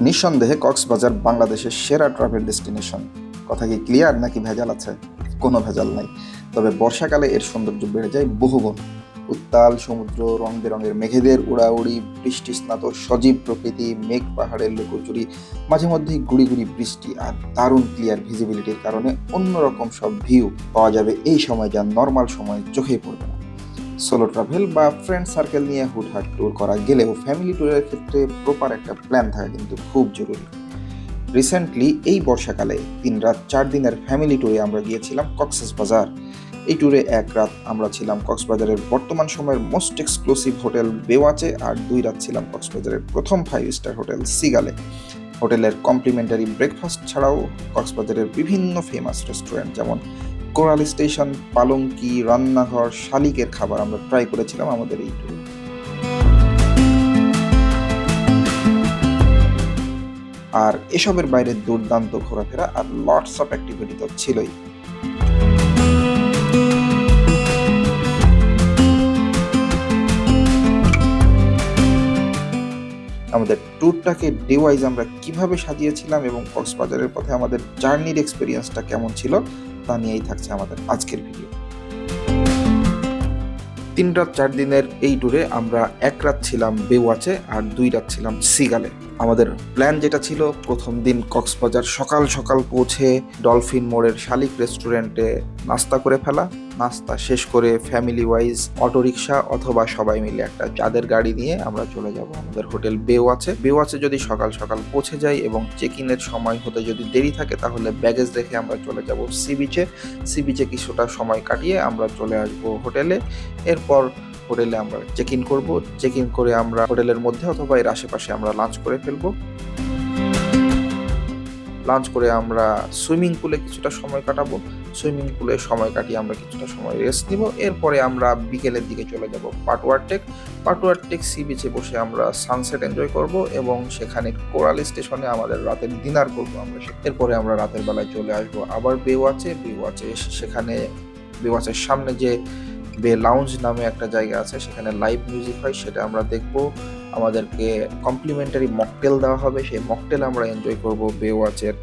নিঃসন্দেহে কক্সবাজার বাংলাদেশের সেরা ট্রাভেল ডেস্টিনেশন। কথা কি ক্লিয়ার নাকি ভেজাল আছে? কোনো ভেজাল নাই। তবে বর্ষাকালে এর সৌন্দর্য বেড়ে যায় বহুগুণ। উত্তাল সমুদ্র রং বেরঙের মেঘেদের উড়াউড়ি, বৃষ্টি স্নাত সজীব প্রকৃতি, মেঘ পাহাড়ের লুকোচুরি, মাঝে মধ্যেই গুড়ি গুড়ি বৃষ্টি আর দারুণ ক্লিয়ার ভিজিবিলিটির কারণে অন্যরকম সব ভিউ পাওয়া যাবে এই সময় যা নর্মাল সময় চোখে পড়বে না। সোলো ট্রাভেল বা ফ্রেন্ড সার্কেল নিয়ে হুটহাট ট্যুর করা গেলেও ফ্যামিলি ট্যুরের ক্ষেত্রে প্রপার একটা প্ল্যান থাকা কিন্তু খুব জরুরি। রিসেন্টলি এই বর্ষাকালে তিন রাত চার দিনের ফ্যামিলি ট্যুরে আমরা গিয়েছিলাম কক্সেস বাজার এই ট্যুরে এক রাত আমরা ছিলাম কক্সবাজারের বর্তমান সময়ের মোস্ট এক্সক্লুসিভ হোটেল বেওয়াচে আর দুই রাত ছিলাম কক্সবাজারের প্রথম ফাইভ স্টার হোটেল সিগালে হোটেলের কমপ্লিমেন্টারি ব্রেকফাস্ট ছাড়াও কক্সবাজারের বিভিন্ন ফেমাস রেস্টুরেন্ট যেমন কোরাল স্টেশন, পালঙ্কি, রান্নাঘর, শালিকের খাবার আমরা ট্রাই করেছিলাম আমাদের এই ট্যুরে আর এসবের বাইরে দুর্দান্ত ঘোরাফেরা আর লটস অফ অ্যাক্টিভিটি তো ছিলই। আমাদের ট্যুরটাকে ডে ওয়াইজ আমরা কীভাবে সাজিয়েছিলাম এবং কক্সবাজারের পথে আমাদের জার্নির এক্সপিরিয়েন্সটা কেমন ছিল তা নিয়েই থাকছে আমাদের আজকের ভিডিও তিন রাত চার দিনের এই ট্যুরে আমরা এক রাত ছিলাম বেওয়াচে আর দুই রাত ছিলাম সিগালে। আমাদের প্ল্যান যেটা ছিল, প্রথম দিন কক্সবাজার সকাল সকাল পৌঁছে ডলফিন মোড়ের শালিক রেস্টুরেন্টে নাস্তা করে ফেলা। নাস্তা শেষ করে ফ্যামিলি ওয়াইজ অটোরিকশা অথবা সবাই মিলে একটা চাঁদের গাড়ি নিয়ে আমরা চলে যাব। আমাদের হোটেল বেও আছে। বেও আছে যদি সকাল সকাল পৌঁছে যাই এবং চেক ইনের সময় হতে যদি দেরি থাকে তাহলে ব্যাগেজ রেখে আমরা চলে যাব সি বিচে সি বিচে কিছুটা সময় কাটিয়ে আমরা চলে আসব হোটেলে। এরপর হোটেলে আমরা চেক ইন করব। চেক ইন করে আমরা হোটেলের মধ্যে অথবা এর আশেপাশে আমরা লাঞ্চ করে ফেলব। লাঞ্চ করে আমরা সুইমিং পুলে কিছুটা সময় কাটাবো। সুইমিং পুলে সময় কাটিয়ে আমরা কিছুটা সময় রেস্ট নিব। এরপরে আমরা বিকেলের দিকে চলে যাব Patuartek Patuartek sea বিচে বসে আমরা সানসেট এনজয় করব এবং সেখানে কোরাল স্টেশনে আমাদের রাতের ডিনার করব আমরা এরপরে আমরা রাতের বেলায় চলে আসব আবার বেওয়াচে বেওয়াচে সেখানে বেওয়াচের সামনে যে বে লাউঞ্জ নামে একটা জায়গা আছে, সেখানে লাইভ মিউজিক হয়, সেটা আমরা দেখব। আমাদেরকে কমপ্লিমেন্টারি মকটেল দেওয়া হবে, সেই মকটেল আমরা এনজয় করব বে ওয়াচের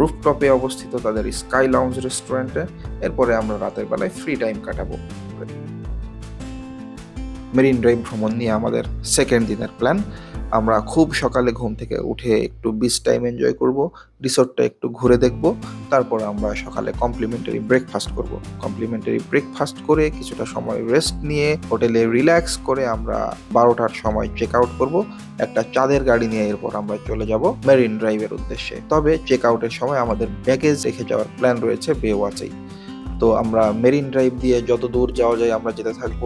রুফটপে অবস্থিত তাদের স্কাই লাউঞ্জ রেস্টুরেন্টে এরপরে আমরা রাতের বেলায় ফ্রি টাইম কাটাবো। মেরিন ড্রাইভ ভ্রমণ নিয়ে আমাদের সেকেন্ড দিনের প্ল্যান আমরা খুব সকালে ঘুম থেকে উঠে একটু বিচ টাইম এনজয় করব রিসোর্টটা একটু ঘুরে দেখব, তারপর আমরা সকালে কমপ্লিমেন্টারি ব্রেকফাস্ট করব। কমপ্লিমেন্টারি ব্রেকফাস্ট করে কিছুটা সময় রেস্ট নিয়ে হোটেলে রিল্যাক্স করে আমরা বারোটার সময় চেক আউট করব। একটা চাঁদের গাড়ি নিয়ে এরপর আমরা চলে যাব মেরিন ড্রাইভের উদ্দেশ্যে। তবে চেক আউটের সময় আমাদের ব্যাগেজ রেখে যাওয়ার প্ল্যান রয়েছে বেওয়াচেই তো আমরা মেরিন ড্রাইভ দিয়ে যত দূর যাওয়া যায় আমরা যেতে থাকব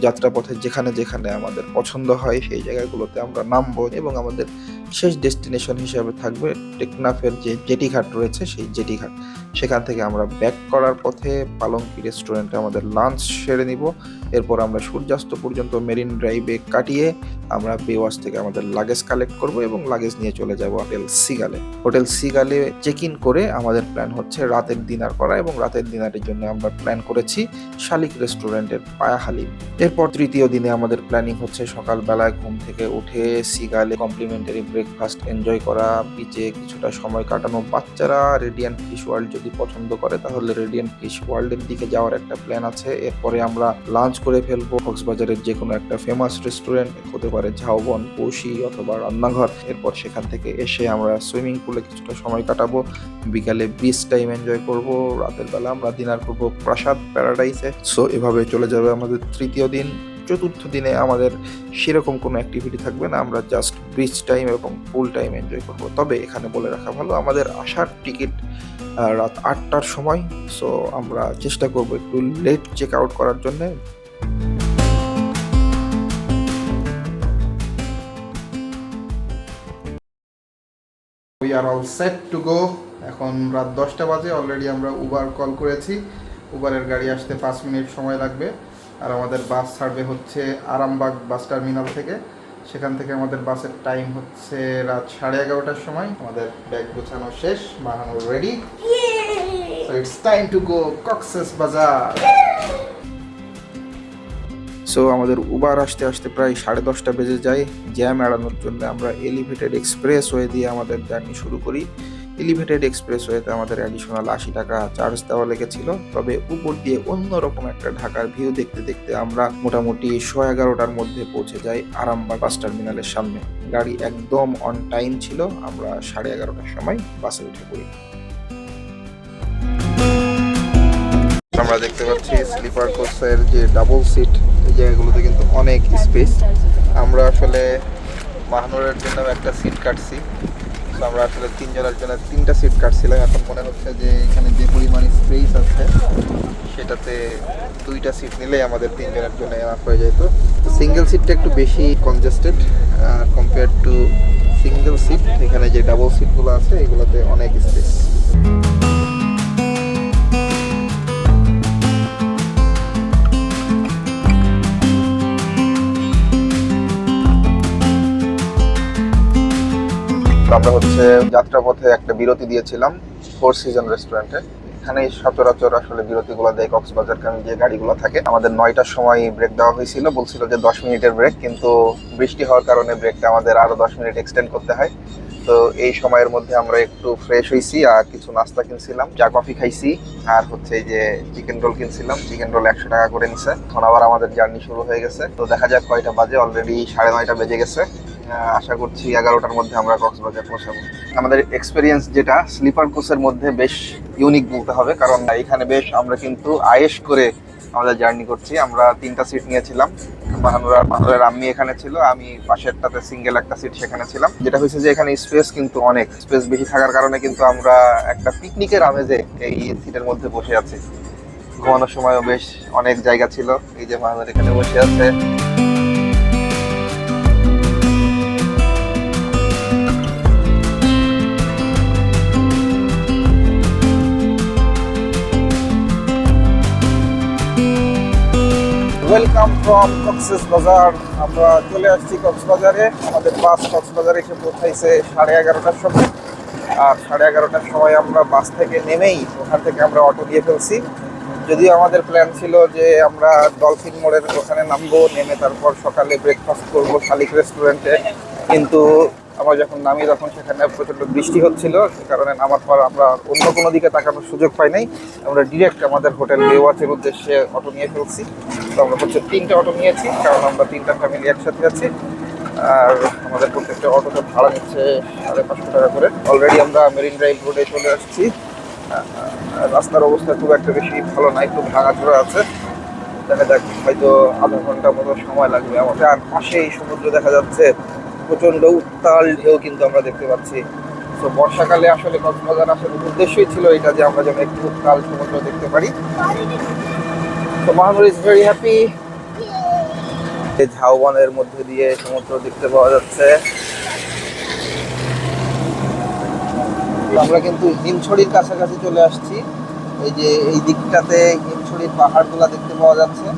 যাত্রাপথে যেখানে যেখানে আমাদের পছন্দ হয় সেই জায়গাগুলোতে আমরা নামবো এবং আমাদের শেষ ডেস্টিনেশন হিসেবে থাকবে টেকনাফের যে জেটি ঘাট রয়েছে, সেই জেটি ঘাট সেখান থেকে আমরা ব্যাক করার পথে পালঙ্কি রেস্টুরেন্টে আমাদের লাঞ্চ সেরে নিব। এরপর আমরা সূর্যাস্ত পর্যন্ত মেরিন ড্রাইভে কাটিয়ে আমরা বেওয়াস থেকে আমাদের লাগেজ কালেক্ট করব এবং লাগেজ নিয়ে চলে যাব হোটেল সিগালে। হোটেল সিগালে চেক ইন করে আমাদের প্ল্যান হচ্ছে রাতের ডিনার করা এবং রাতের ডিনারের জন্য আমরা প্ল্যান করেছি শালিক রেস্টুরেন্টের পায়াহালি এরপর তৃতীয় দিনে আমাদের প্ল্যানিং হচ্ছে সকালবেলায় ঘুম থেকে উঠে সিগালে কমপ্লিমেন্টারি ব্রেকফাস্ট এনজয় করা বিচে কিছুটা সময় কাটানো, বাচ্চারা রেডিয়ান্ট ফিশ ওয়ার্ল্ড যদি পছন্দ করে, তাহলে রেডিয়ান্ট ফিশ ওয়ার্ল্ডের দিকে যাওয়ার একটা প্ল্যান আছে। এরপরে আমরা লাঞ্চ করে ফেলব কক্সবাজারের যে কোনো একটা ফেমাস রেস্টুরেন্ট হতে পারে ঝাউবন পৌষি অথবা রান্নাঘর। এরপর সেখান থেকে এসে আমরা সুইমিং পুলে কিছুটা সময় কাটাবো। বিকালে বিচ টাইম এনজয় করব। রাতের বেলা আমরা ডিনার করব প্রাসাদ প্যারাডাইসে সো এভাবে চলে যাবে আমাদের তৃতীয় দিন। চতুর্থ দিনে আমাদের সেরকম কোনো অ্যাক্টিভিটি থাকবে না। আমরা জাস্ট বিচ টাইম এবং পুল টাইম এনজয় করব। তবে এখানে বলে রাখা ভালো, আমাদের আসার টিকিট রাত আটটার সময়। সো আমরা চেষ্টা করব একটু লেট চেক আউট করার জন্য। We are all set to go এখন রাত দশটা বাজে অলরেডি আমরা উবার কল করেছি। উবারের গাড়ি আসতে পাঁচ মিনিট সময় লাগবে। আর আমাদের বাস ছাড়বে হচ্ছে আরামবাগ বাস টার্মিনাল থেকে। সেখান থেকে আমাদের বাসের টাইম হচ্ছে রাত সাড়ে এগারোটার সময়। আমাদের ব্যাগ গোছানো শেষ, বানানো ready it's time to go Cox's Bazar so আমাদের উবার আসতে আসতে প্রায় সাড়ে দশটা বেজে যায়। জ্যাম এড়ানোর জন্য আমরা এলিভেটেড এক্সপ্রেস ওয়ে দিয়ে আমাদের জার্নি শুরু করি। এলিভেটেড এক্সপ্রেস ওয়েতে আমাদের অ্যাডিশনাল আশি টাকা চার্জ দেওয়া লেগেছিল। তবে উপর দিয়ে অন্যরকম একটা ঢাকার ভিউ দেখতে দেখতে আমরা মোটামুটি শো এগারোটার মধ্যে পৌঁছে যাই আরামবাগ বাস টার্মিনালের সামনে। গাড়ি একদম অন টাইম ছিল, আমরা সাড়ে এগারোটার সময় বাসে উঠে পড়ি। আমরা দেখতে পাচ্ছি স্লিপার কোচের যে ডাবল সিট এই জায়গাগুলোতে কিন্তু অনেক স্পেস আমরা আসলে মাহানুরের জন্য একটা সিট কাটছি। তো আমরা আসলে তিনজনের জন্য তিনটা সিট কাটছিলাম। এখন মনে হচ্ছে যে এখানে যে পরিমাণ স্পেস আছে, সেটাতে দুইটা সিট নিলেই আমাদের তিনজনের জন্য এনাফ হয়ে যেত তো সিঙ্গেল সিটটা একটু বেশি congested compare to single seat এখানে যে ডাবল সিটগুলো আছে, এগুলোতে অনেক স্পেস আমরা হচ্ছে যাত্রাপথে একটা বিরতি দিয়েছিলাম ফোর সিজন রেস্টুরেন্টে এখানে সচরাচর আসলে বিরতিগুলো দেয় কক্সবাজারগামী যে গাড়িগুলো থাকে। আমাদের নয়টার সময় ব্রেক দেওয়া হয়েছিল, বলছিল যে দশ মিনিটের ব্রেক কিন্তু বৃষ্টি হওয়ার কারণে ব্রেকটা আমাদের আরও দশ মিনিট এক্সটেন্ড করতে হয়। তো এই সময়ের মধ্যে আমরা একটু ফ্রেশ হয়েছি আর কিছু নাস্তা কিনছিলাম, চা, কফি খাইছি, আর হচ্ছে এই যে চিকেন রোল কিনছিলাম। চিকেন রোল একশো টাকা করে নিছে। এখন আবার আমাদের জার্নি শুরু হয়ে গেছে। তো দেখা যাক কয়টা বাজে অলরেডি সাড়ে নয়টা বেজে গেছে। আশা করছি এগারোটার মধ্যে আমরা কক্সবাজার পৌঁছাবো। আমাদের এক্সপিরিয়েন্স যেটা স্লিপার কোচের মধ্যে বেশ ইউনিক বলতে হবে, কারণ এখানে বেশ আমরা কিন্তু আয়েস করে আমাদের জার্নি করছি। আমরা তিনটা সিট নিয়েছিলাম বাহানুরা বাহানুরের আম্মি এখানে ছিল, আমি পাশেরটাতে সিঙ্গেল একটা সিট সেখানে ছিলাম। যেটা হয়েছে যে এখানে স্পেস কিন্তু অনেক স্পেস বেশি থাকার কারণে কিন্তু আমরা একটা পিকনিকের আমেজে এই সিটের মধ্যে বসে আছি। ঘুমানোর সময়ও বেশ অনেক জায়গা ছিল, এই যে বাহানুর এখানে বসে আছে। ওয়েলকাম ফ্রম কক্সেস বাজার আমরা চলে আসছি কক্সবাজারে আমাদের বাস কক্সবাজারে এসে পৌঁছাইছে সাড়ে এগারোটার সময়। আর সাড়ে এগারোটার সময় আমরা বাস থেকে নেমেই ওখান থেকে আমরা অটো দিয়ে ফেলছি। যদিও আমাদের প্ল্যান ছিল যে আমরা ডলফিন মোড়ের ওখানে নামবো, নেমে তারপর সকালে ব্রেকফাস্ট করব শালিক রেস্টুরেন্টে কিন্তু আমরা যখন নামি তখন সেখানে প্রচণ্ড বৃষ্টি হচ্ছিল, সে কারণে নামার পর আমরা অন্য কোনো দিকে তাকানোর সুযোগ পাই নাই। আমরা ডিরেক্ট আমাদের হোটেল বেওয়াচের উদ্দেশ্যে অটো নিয়ে ফেলছি। তো আমরা হচ্ছে তিনটে অটো নিয়েছি, কারণ আমরা তিনটা ফ্যামিলি একসাথে আছি। আর আমাদের প্রত্যেকটা অটোতে ভাড়া নিচ্ছে সাড়ে পাঁচশো টাকা করে। অলরেডি আমরা মেরিন ড্রাইভ রোডে চলে আসছি। রাস্তার অবস্থা খুব একটা বেশি ভালো না একটু ভাঙাচোরা আছে। দেখা যাক, হয়তো আধা ঘণ্টা মতো সময় লাগবে আমাদের আর পাশেই সমুদ্র দেখা যাচ্ছে। প্রচণ্ড উত্তাল ঢেউ কিন্তু আমরা দেখতে পাচ্ছি। তো বর্ষাকালে আসলে কক্সবাজার আসার উদ্দেশ্যই ছিল এটা যে আমরা যেন একটু উত্তাল সমুদ্র দেখতে পারি। তো মাহমুদ ইজ ভেরি হ্যাপি। ঝাউবনের মধ্যে দিয়ে সমুদ্র দেখতে পাওয়া যাচ্ছে। আমরা কিন্তু হিমছড়ির কাছাকাছি চলে আসছি। এই যে এই দিকটাতে হিমছড়ির পাহাড়গুলো দেখতে পাওয়া যাচ্ছে।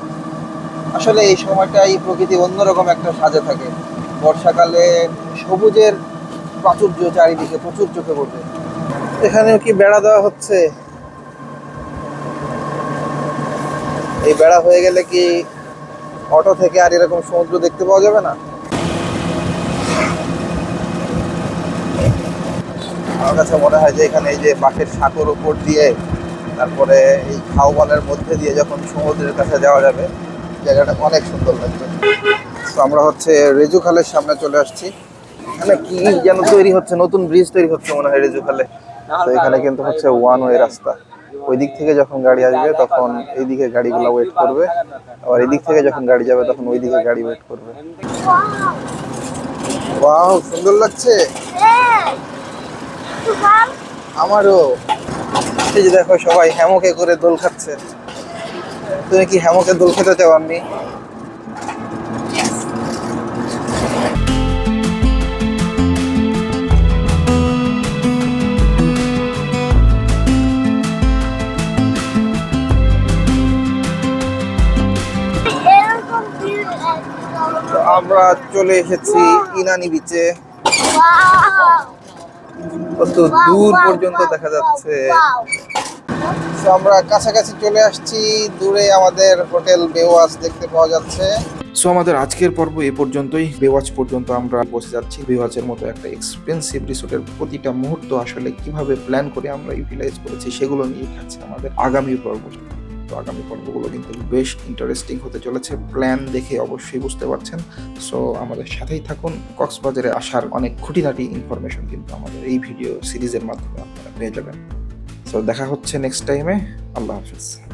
আসলে এই সময়টাই প্রকৃতি অন্যরকম একটা সাজে থাকে। বর্ষাকালে সবুজের প্রাচুর্য চারিদিকে প্রচুর চোখে পড়বে। এখানেও কি বেড়া দেওয়া হচ্ছে? এই বেড়া হয়ে গেলে কি অটো থেকে আর এরকম সমুদ্র দেখতে পাওয়া যাবে না? আমার কাছে মনে হয় যে এখানে এই যে বাঁশের সাঁকোর উপর দিয়ে, তারপরে এই ঝাউবনের মধ্যে দিয়ে যখন সমুদ্রের কাছে যাওয়া যাবে, জায়গাটা অনেক সুন্দর লাগবে। তো আমরা হচ্ছে রেজু খালের সামনে চলে আসছি। এখানে কি যেন তৈরি হচ্ছে, নতুন ব্রিজ তৈরি হচ্ছে মনে হয় রেজু খালে। তো এখানে কিন্তু হচ্ছে ওয়ান ওয়ে রাস্তা। ওই দিক থেকে যখন গাড়ি আসবে তখন এই দিকে গাড়িগুলো ওয়েট করবে। আবার এই দিক থেকে যখন গাড়ি যাবে তখন ওই দিকে গাড়ি ওয়েট করবে। ওয়াও সুন্দর লাগছে। আমারও। এই যে দেখো সবাই হ্যামকে করে দোল খাচ্ছে। তুমি কি হ্যামকে দোল খেতে চাও আমি আমরা চলে এসেছি ইনানি বিচে! কত দূর পর্যন্ত দেখা যাচ্ছে! আমরা কাছাকাছি চলে আসছি, দূরে আমাদের হোটেল বেওয়াজ দেখতে পাওয়া যাচ্ছে সো আমাদের আজকের পর্ব এ পর্যন্তই বেওয়াজ পর্যন্ত আমরা বসে যাচ্ছি বেওয়াজের মতো একটা এক্সপেন্সিভ রিসোর্টের প্রতিটা মুহূর্ত আসলে কীভাবে প্ল্যান করে আমরা ইউটিলাইজ করেছি, সেগুলো নিয়ে আমাদের আগামী পর্ব তো আগামী পর্বগুলো কিন্তু বেশ ইন্টারেস্টিং হতে চলেছে। প্ল্যান দেখে অবশ্যই বুঝতে পারছেন। সো আমাদের সাথেই থাকুন। কক্সবাজারে আসার অনেক খুঁটিনাটি ইনফরমেশন কিন্তু আমাদের এই ভিডিও সিরিজের মাধ্যমে আপনারা পেয়ে যাবেন। সো দেখা হচ্ছে নেক্সট টাইমে আল্লাহ হাফিজ।